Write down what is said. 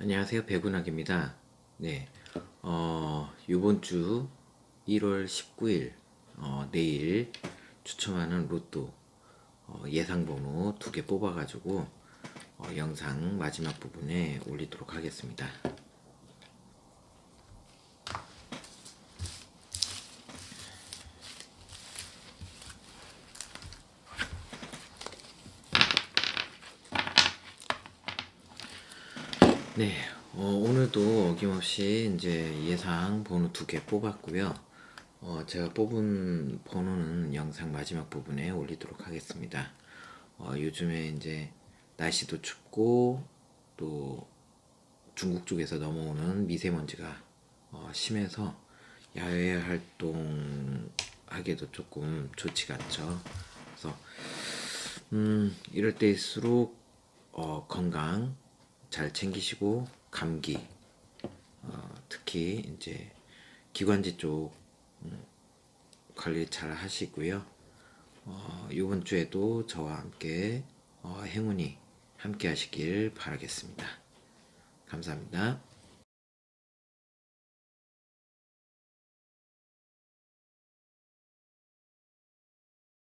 안녕하세요. 백운학입니다. 네. 어, 요번 주 1월 19일, 어, 내일 추첨하는 로또, 어, 예상 번호 두 개 뽑아가지고, 어, 영상 마지막 부분에 올리도록 하겠습니다. 네, 어, 오늘도 어김없이 이제 예상 번호 두 개 뽑았고요. 어, 제가 뽑은 번호는 영상 마지막 부분에 올리도록 하겠습니다. 어, 요즘에 이제 날씨도 춥고 또 중국 쪽에서 넘어오는 미세먼지가 어, 심해서 야외 활동 하기도 조금 좋지가 않죠. 그래서 음, 이럴 때일수록 어, 건강 잘 챙기시고 감기 어, 특히 이제 기관지 쪽 음, 관리 잘 하시고요. 어, 이번 주에도 저와 함께 어, 행운이 함께 하시길 바라겠습니다. 감사합니다.